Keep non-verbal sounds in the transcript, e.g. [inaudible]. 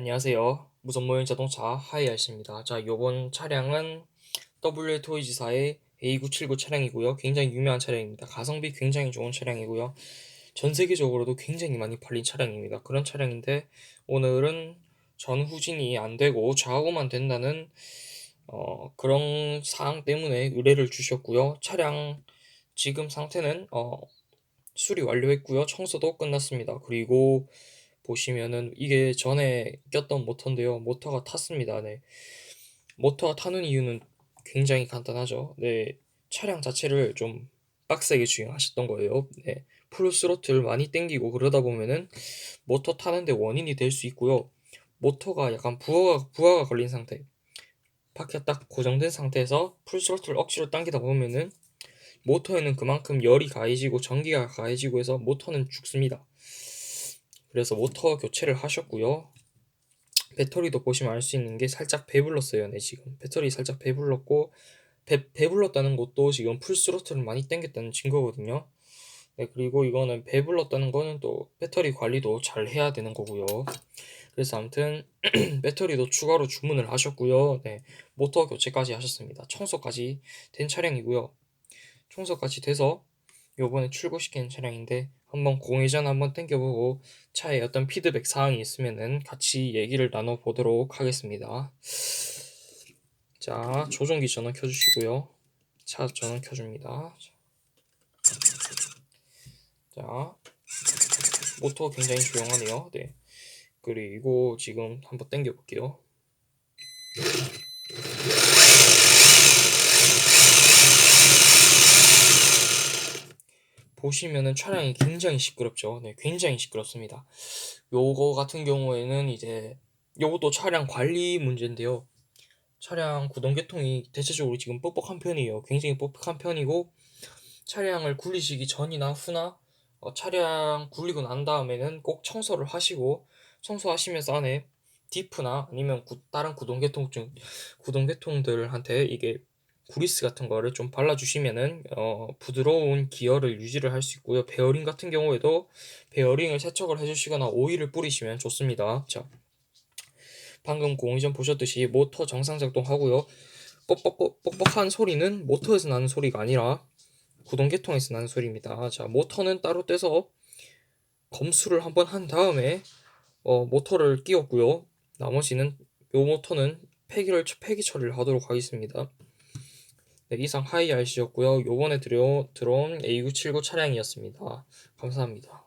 안녕하세요. 무선모형 자동차 하이알스입니다. 자, 요번 차량은 W 토이지사의 A979 차량이고요. 굉장히 유명한 차량입니다. 가성비 굉장히 좋은 차량이고요. 전 세계적으로도 굉장히 많이 팔린 차량입니다. 그런 차량인데 오늘은 전후진이 안 되고 좌우만 된다는 어, 그런 사항 때문에 의뢰를 주셨고요. 차량 지금 상태는 어, 수리 완료했고요. 청소도 끝났습니다. 그리고 보시면은 이게 전에 꼈던 모터인데요. 모터가 탔습니다. 네. 모터가 타는 이유는 굉장히 간단하죠. 네. 차량 자체를 좀 빡세게 주행하셨던 거예요. 네. 풀 스로틀 많이 땡기고 그러다 보면은 모터 타는데 원인이 될 수 있고요. 모터가 약간 부하가, 부하가 걸린 상태. 바퀴가 딱 고정된 상태에서 풀 스로틀 억지로 당기다 보면은 모터에는 그만큼 열이 가해지고 전기가 가해지고 해서 모터는 죽습니다. 그래서 모터 교체를 하셨고요. 배터리도 보시면 알 수 있는 게 살짝 배불렀어요. 네, 지금 배터리 살짝 배불렀고 배, 배불렀다는 것도 지금 풀스로틀을 많이 당겼다는 증거거든요. 네, 그리고 이거는 배불렀다는 거는 또 배터리 관리도 잘 해야 되는 거고요. 그래서 아무튼 [clears throat] 배터리도 추가로 주문을 하셨고요. 네, 모터 교체까지 하셨습니다. 청소까지 된 차량이고요. 청소까지 돼서 요번에 출고시킨 차량인데 한번 공회전 한번 땡겨보고 차에 어떤 피드백 사항이 있으면은 같이 얘기를 나눠보도록 하겠습니다. 자, 조종기 전원 켜주시고요. 차 전원 켜줍니다. 자, 모터 굉장히 조용하네요. 네. 그리고 지금 한번 땡겨볼게요. 보시면은 차량이 굉장히 시끄럽죠. 네, 굉장히 시끄럽습니다. 요거 같은 경우에는 이제 요것도 차량 관리 문제인데요. 차량 구동 계통이 대체적으로 지금 뻑뻑한 편이에요. 굉장히 뻑뻑한 편이고 차량을 굴리시기 전이나 후나 어, 차량 굴리고 난 다음에는 꼭 청소를 하시고 청소하시면서 안에 디프나 아니면 구, 다른 구동 계통중 구동 계통들한테 이게 구리스 같은 거를 좀 발라주시면은 어, 부드러운 기어를 유지를 할 수 있고요. 베어링 같은 경우에도 베어링을 세척을 해주시거나 오일을 뿌리시면 좋습니다. 자, 방금 공이전 보셨듯이 모터 정상 작동하고요. 뻑뻑뻑 뻑뻑한 소리는 모터에서 나는 소리가 아니라 구동계통에서 나는 소리입니다. 자, 모터는 따로 떼서 검수를 한번 한 다음에 어, 모터를 끼웠고요. 나머지는 요 모터는 폐기를 폐기 처리를 하도록 하겠습니다. 네, 이상 하이 RC였고요. 요번에 들어, 들어온 A979 차량이었습니다. 감사합니다.